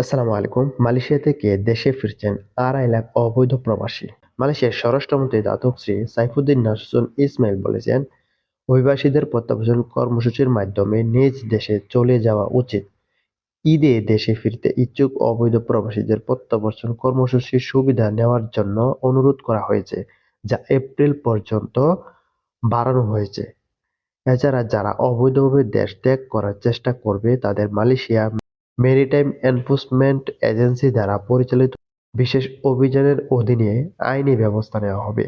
আসসালামু আলাইকুম। মালয়েশিয়া থেকে দেশে ফিরছেন আড়াই লাখ অবৈধ প্রবাসী। মালয়েশিয়ার স্বরাষ্ট্রমন্ত্রী দাতক শ্রী সাইফুদ্দিন নাসুন ইসমাইল বলেছেন, অভিবাসীদের প্রত্যাবাসন কর্মসূচির মাধ্যমে নিজ দেশে চলে যাওয়া উচিত। ঈদে দেশে ফিরতে ইচ্ছুক অবৈধ প্রবাসীদের প্রত্যাবর্তন কর্মসূচির সুবিধা নেওয়ার জন্য অনুরোধ করা হয়েছে, যা এপ্রিল পর্যন্ত বাড়ানো হয়েছে। এছাড়া যারা অবৈধভাবে দেশ ত্যাগ করার চেষ্টা করবে, তাদের মালয়েশিয়া মেরিটাইম এনফোর্সমেন্ট এজেন্সি দ্বারা পরিচালিত বিশেষ অভিযানের অধীনে আইনি ব্যবস্থা নেওয়া হবে।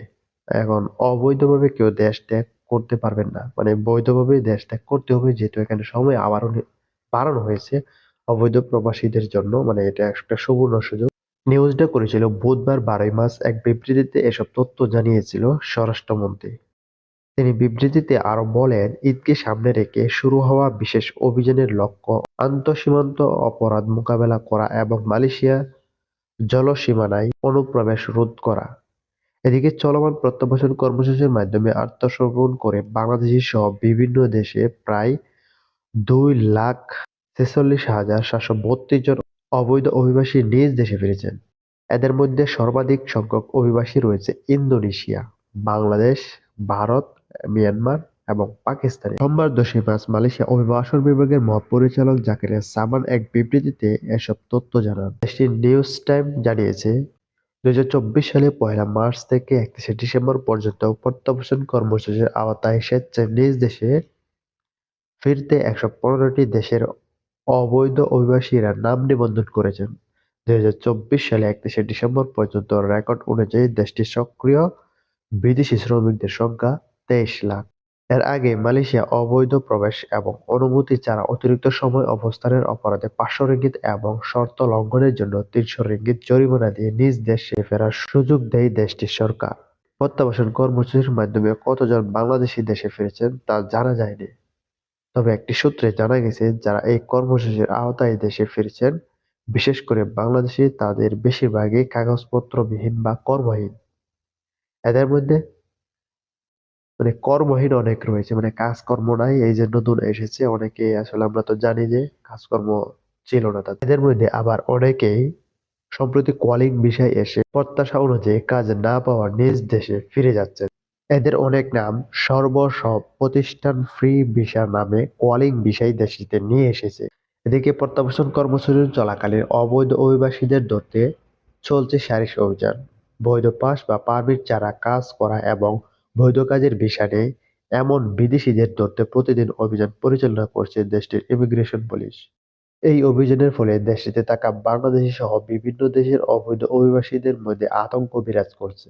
এখন অবৈধভাবে কেউ দেশ ত্যাগ করতে পারবেন না। মানে বৈধভাবে দেশ ত্যাগ করতে হবে, যেহেতু এখানে সময় আবারও নি- বাড়ানো হয়েছে। অবৈধ প্রবাসীদের জন্য মানে এটা একটা সুবর্ণ সুযোগ। নিউজটা করেছিল বুধবার বারোই মাস এক বিবৃতিতে এসব তথ্য জানিয়েছিল স্বরাষ্ট্রমন্ত্রী। তিনি বিবৃতিতে আরও বলেন, ঈদকে সামনে রেখে শুরু হওয়া বিশেষ অভিযানের লক্ষ্য আন্তঃসীমান্ত অপরাধ মোকাবেলা করা এবং মালয়েশিয়া জলসীমানায় অনুপ্রবেশ রোধ করা। এদিকে চলমান প্রত্যাবাসন কর্মসূচির মাধ্যমে আত্মসমর্পণ করে বাংলাদেশি সহ বিভিন্ন দেশে প্রায় দুই লাখ ছেচল্লিশ হাজার সাতশো বত্রিশ জন অবৈধ অভিবাসী নিজ দেশে ফিরেছেন। এদের মধ্যে সর্বাধিক সংখ্যক অভিবাসী রয়েছে ইন্দোনেশিয়া, বাংলাদেশ, ভারত মিয়ানমার এবং পাকিস্তানে। সোমবার দশই মার্চ মালয়েশিয়া অভিবাসন বিভাগের মহাপরিচালক জাকির সামান এক বিবৃতিতে এসব তথ্য জানান। দেশটির নিউজ টাইম জানিয়েছে দুই সালে পয়লা মার্চ থেকে একত্রিশে ডিসেম্বর পর্যন্ত প্রত্যাবাসন কর্মসূচির আওতায় স্বেচ্ছায় নিজ দেশে ফিরতে একশো পনেরোটি দেশের অবৈধ অভিবাসীরা নাম নিবন্ধন করেছেন। দুই হাজার চব্বিশ সালে একত্রিশে ডিসেম্বর পর্যন্ত রেকর্ড অনুযায়ী দেশটির সক্রিয় বিদেশি শ্রমিকদের সংখ্যা তেইশ লাখ। এর আগে মালয়েশিয়া অবৈধ প্রবেশ এবং অনুমতি ছাড়া অতিরিক্ত সময় অবস্থানের অপরাধে পাঁচশো রিঙ্গিত এবং শর্ত লঙ্ঘনের জন্য তিনশো রিঙ্গিত জরিমানা দিয়ে নিজ দেশে ফেরার সুযোগ দেয় দেশটির সরকার। প্রত্যাবাসন কর্মসূচির মাধ্যমে কতজন বাংলাদেশি দেশে ফিরেছেন তা জানা যায়নি। তবে একটি সূত্রে জানা গেছে, যারা এই কর্মসূচির আওতায় দেশে ফিরছেন, বিশেষ করে বাংলাদেশি, তাদের বেশিরভাগই কাগজপত্রবিহীন বা কর্মহীন। এদের মধ্যে মানে কর্মহীন অনেক রয়েছে মানে কাজকর্ম নাই, এই যে নতুন এসেছে, অনেকে আসলে আমরা তো জানি যে কাজকর্ম ছিল না তাদের। মধ্যে আবার অনেকেই সম্প্রতি কলিং বিষয় এসে প্রত্যাশা অনুযায়ী কাজ না পাওয়া নিজ দেশে ফিরে যাচ্ছেন। এদের অনেক নাম সর্বসব প্রতিষ্ঠান ফ্রি ভিসা নামে কলিং বিষয় দেশটিতে নিয়ে এসেছে। এদিকে প্রত্যাবাসন কর্মসূচি চলাকালীন অবৈধ অভিবাসীদের ধরতে চলছে সারিস অভিযান। বৈধ পাস বা পারমিট ছাড়া কাজ করা এবং বৈধ কাজের ভিসা নেই এমন বিদেশিদের ধরতে প্রতিদিন অভিযান পরিচালনা করছে দেশটির ইমিগ্রেশন পুলিশ এই অভিযানের ফলে দেশটিতে থাকা বাংলাদেশি সহ বিভিন্ন দেশের অবৈধ অভিবাসীদের মধ্যে আতঙ্ক বিরাজ করছে।